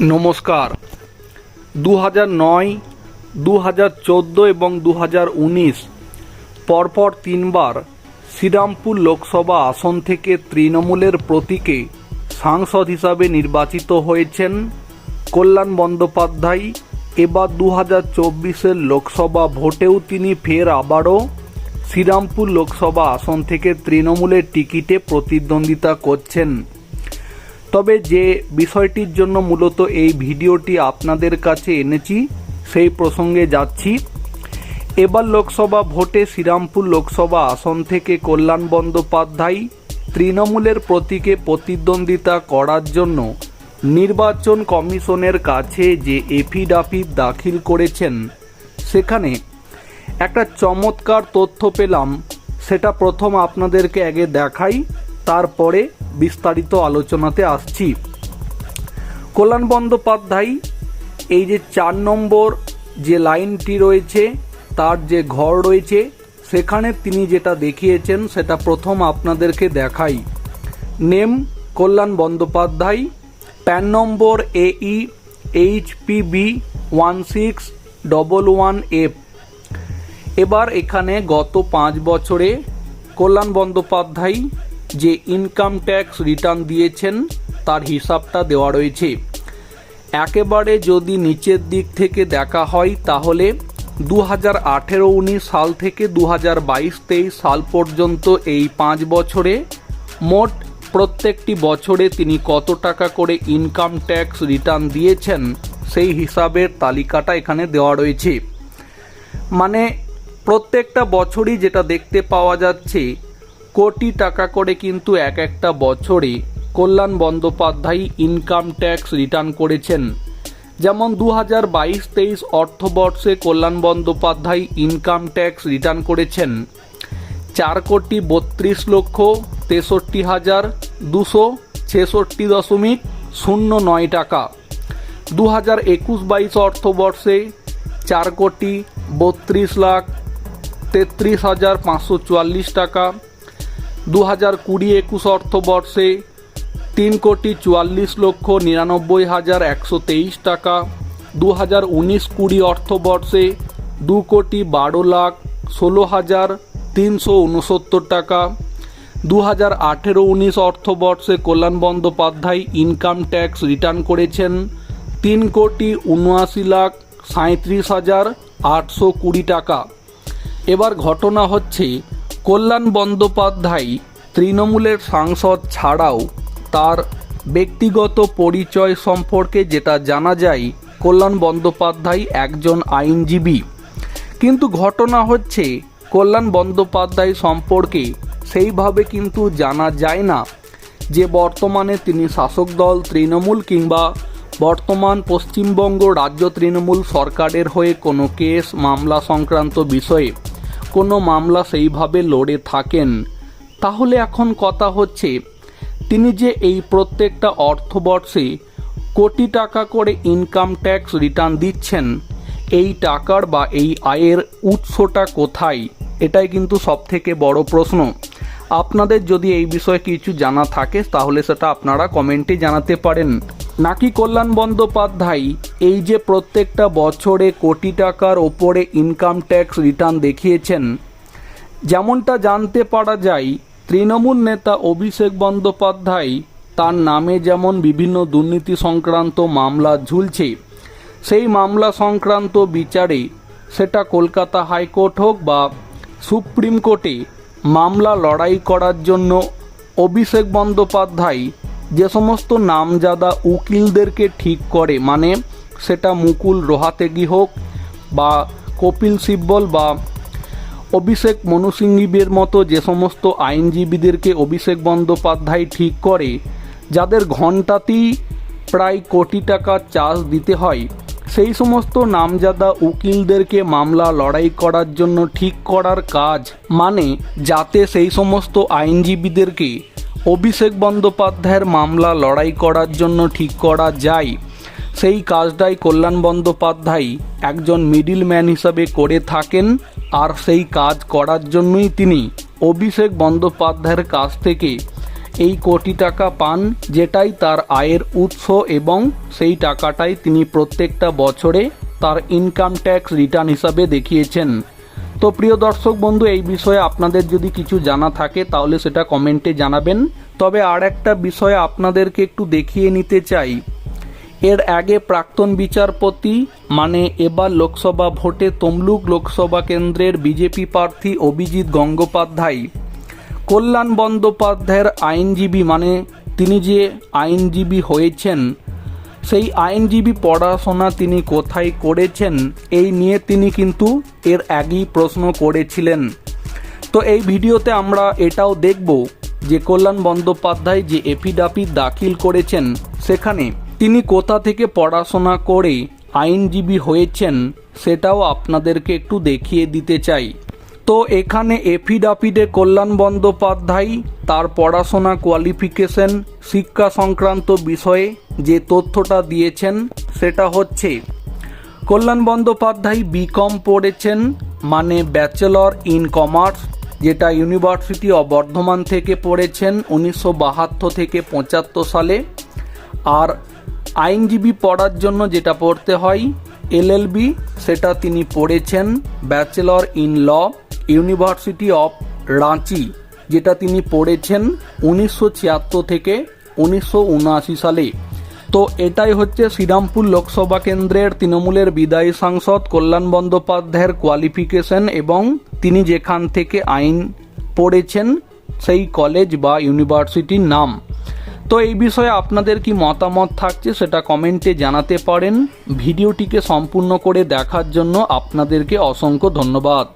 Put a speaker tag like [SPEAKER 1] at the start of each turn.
[SPEAKER 1] নমস্কার। দু হাজার নয় দু হাজার চোদ্দ এবং দু হাজার উনিশ পরপর তিনবার শ্রীরামপুর লোকসভা আসন থেকে তৃণমূলের প্রতীকে সাংসদ হিসাবে নির্বাচিত হয়েছেন কল্যাণ বন্দ্যোপাধ্যায়। এবার দু হাজার চব্বিশের লোকসভা ভোটেও তিনি ফের আবারও শ্রীরামপুর লোকসভা আসন থেকে তৃণমূলের টিকিটে প্রতিদ্বন্দ্বিতা করছেন। তবে যে বিষয়টির জন্য মূলত এই ভিডিওটি আপনাদের কাছে এনেছি, সেই প্রসঙ্গে যাচ্ছি। এবার লোকসভা ভোটে শ্রীরামপুর লোকসভা আসন থেকে কল্যাণ বন্দ্যোপাধ্যায় তৃণমূলের প্রতীকে প্রতিদ্বন্দ্বিতা করার জন্য নির্বাচন কমিশনের কাছে যে এফিডাভিট দাখিল করেছেন, সেখানে একটা চমৎকার তথ্য পেলাম। সেটা প্রথম আপনাদেরকে আগে দেখাই, তারপরে বিস্তারিত আলোচনাতে আসছি। কল্যাণ বন্দ্যোপাধ্যায়, এই যে চার নম্বর যে লাইনটি রয়েছে, তার যে ঘর রয়েছে, সেখানে তিনি যেটা দেখিয়েছেন, সেটা প্রথম আপনাদেরকে দেখাই। Name Kalyan Bandyopadhyay, PAN number এই H PB one six double one F. এবার এখানে গত পাঁচ বছরে কল্যাণ বন্দ্যোপাধ্যায় যে ইনকাম ট্যাক্স রিটার্ন দিয়েছেন, তার হিসাবটা দেওয়া রয়েছে। একেবারে যদি নিচের দিক থেকে দেখা হয়, তাহলে দু হাজার আঠেরো উনিশ সাল থেকে দু হাজার বাইশ তেইশ সাল পর্যন্ত এই পাঁচ বছরে মোট প্রত্যেকটি বছরে তিনি কত টাকা করে ইনকাম ট্যাক্স রিটার্ন দিয়েছেন, সেই হিসাবের তালিকাটা এখানে দেওয়া রয়েছে। মানে প্রত্যেকটা বছরই যেটা দেখতে পাওয়া যাচ্ছে কোটি টাকা করে কিন্তু এক একটা বছরে Kalyan Bandyopadhyay income tax return করেছেন। যেমন দু হাজার বাইশ তেইশ অর্থবর্ষে Kalyan Bandyopadhyay income tax return করেছেন। চার কোটি বত্রিশ লক্ষ তেষট্টি হাজার দুশো ছেষট্টি দশমিক শূন্য নয় টাকা। দু হাজার একুশ বাইশ অর্থবর্ষে চার কোটি বত্রিশ লাখ তেত্রিশ হাজার পাঁচশো চুয়াল্লিশ টাকা। দু হাজার কুড়ি একুশ অর্থবর্ষে তিন কোটি চুয়াল্লিশ লক্ষ নিরানব্বই হাজার একশো তেইশ টাকা। দু হাজার উনিশ কুড়ি অর্থবর্ষে দু কোটি বারো লাখ ষোলো হাজার তিনশো উনসত্তর টাকা। দু হাজার আঠেরো উনিশ অর্থবর্ষে Kalyan Bandyopadhyay income tax return করেছেন তিন কোটি উনআশি লাখ সাঁত্রিশ হাজার আটশো কুড়ি টাকা। এবার ঘটনা হচ্ছে কল্যাণ বন্দ্যোপাধ্যায় তৃণমূলের সাংসদ ছাড়াও তার ব্যক্তিগত পরিচয় সম্পর্কে যেটা জানা যায়, কল্যাণ বন্দ্যোপাধ্যায় একজন আইনজীবী। কিন্তু ঘটনা হচ্ছে, কল্যাণ বন্দ্যোপাধ্যায় সম্পর্কে সেইভাবে কিন্তু জানা যায় না যে বর্তমানে তিনি শাসক দল তৃণমূল কিংবা বর্তমান পশ্চিমবঙ্গ রাজ্য তৃণমূল সরকারের হয়ে কোনো কেস, মামলা সংক্রান্ত বিষয়ে কোনো মামলা সেইভাবে লড়ে থাকেন, তাহলে এখন কথা হচ্ছে, তিনি যে এই প্রত্যেকটা অর্থবর্ষে কোটি টাকা করে ইনকাম ট্যাক্স রিটার্ন দিচ্ছেন, এই টাকার বা এই আয়ের উৎসটা কোথায়? এটাই কিন্তু সবথেকে বড় প্রশ্ন। আপনাদের যদি এই বিষয়ে কিছু জানা থাকে, তাহলে সেটা আপনারা কমেন্টে জানাতে পারেন। নাকি কল্যাণ বন্দ্যোপাধ্যায় এই যে প্রত্যেকটা বছরে কোটি টাকার ওপরে ইনকাম ট্যাক্স রিটার্ন দেখিয়েছেন, যেমনটা জানতে পারা যায়, তৃণমূল নেতা অভিষেক বন্দ্যোপাধ্যায় তার নামে যেমন বিভিন্ন দুর্নীতি সংক্রান্ত মামলা ঝুলছে, সেই মামলা সংক্রান্ত বিচারে সেটা কলকাতা হাইকোর্ট হোক বা সুপ্রিম কোর্টে মামলা লড়াই করার জন্য অভিষেক বন্দ্যোপাধ্যায় যে সমস্ত নামজাদা উকিলদেরকে ঠিক করে মানে সেটা মুকুল রোহাতেগি হোক বা কপিল সিব্বল বা অভিষেক মনু সিংহিবের মতো যে সমস্ত আইনজীবীদেরকে অভিষেক বন্দ্যোপাধ্যায় ঠিক করে, যাদের ঘণ্টাতেই প্রায় কোটি টাকা চার্জ দিতে হয়, সেই সমস্ত নামজাদা উকিলদেরকে মামলা লড়াই করার জন্য ঠিক করার কাজ মানে যাতে সেই সমস্ত আইনজীবীদেরকে অভিষেক বন্দ্যোপাধ্যায়ের মামলা লড়াই করার জন্য ঠিক করা যায়। সেই কাজটাই কল্যাণ বন্দ্যোপাধ্যায় একজন মিডিল ম্যান হিসাবে করে থাকেন আর সেই কাজ করার জন্যই তিনি অভিষেক বন্দ্যোপাধ্যায়ের কাছ থেকে এই কোটি টাকা পান, যেটাই তার আয়ের উৎস এবং সেই টাকাটাই তিনি প্রত্যেকটা বছরে তার ইনকাম ট্যাক্স রিটার্ন হিসাবে দেখিয়েছেন। তো প্রিয় দর্শক বন্ধু, এই বিষয়ে আপনাদের যদি কিছু জানা থাকে, তাহলে সেটা কমেন্টে জানাবেন। তবে আর একটা বিষয়ে আপনাদেরকে একটু দেখিয়ে নিতে চাই। এর আগে প্রাক্তন বিচারপতি মানে এবার লোকসভা ভোটে তমলুক লোকসভা কেন্দ্রের বিজেপি প্রার্থী অভিজিৎ গঙ্গোপাধ্যায়, কল্যাণ বন্দ্যোপাধ্যায়ের আইনজীবী মানে তিনি যে আইনজীবী হয়েছেন সেই আইনজীবী পড়াশোনা তিনি কোথায় করেছেন, এই নিয়ে তিনি কিন্তু এর আগেই প্রশ্ন করেছিলেন। তো এই ভিডিওতে আমরা এটাও দেখব যে কল্যাণ বন্দ্যোপাধ্যায় যে এফিডাভিট দাখিল করেছেন, সেখানে তিনি কোথা থেকে পড়াশোনা করে আইনজীবী হয়েছেন, সেটাও আপনাদেরকে একটু দেখিয়ে দিতে চাই। তো এখানে এফিডাভিটে কল্যাণ বন্দ্যোপাধ্যায়, তার পড়াশোনা কোয়ালিফিকেশন শিক্ষা সংক্রান্ত বিষয়ে যে তথ্যটা দিয়েছেন, সেটা হচ্ছে, কল্যাণ বন্দ্যোপাধ্যায় বিকম পড়েছেন মানে ব্যাচেলর ইন কমার্স যেটা ইউনিভার্সিটি অব বর্ধমান থেকে পড়েছেন, উনিশশো বাহাত্তর থেকে পঁচাত্তর সালে, আর আইনজীবী পড়ার জন্য যেটা পড়তে হয় এলএলবি সেটা তিনি পড়েছেন bachelor in law university of Ranchi যেটা তিনি পড়েছেন উনিশশো ছিয়াত্তর থেকে উনিশশো উনআশি সালে। তো এটাই হচ্ছে শ্রীরামপুর লোকসভা কেন্দ্রের তৃণমূলের বিদায়ী সাংসদ কল্যাণ বন্দ্যোপাধ্যায়ের কোয়ালিফিকেশন এবং তিনি যেখান থেকে আইন পড়েছেন সেই কলেজ বা ইউনিভার্সিটির নাম। তো এই বিষয়ে আপনাদের কি মতামত থাকছে সেটা কমেন্টে জানাতে পারেন। ভিডিওটিকে সম্পূর্ণ করে দেখার জন্য আপনাদেরকে অসংখ্য ধন্যবাদ।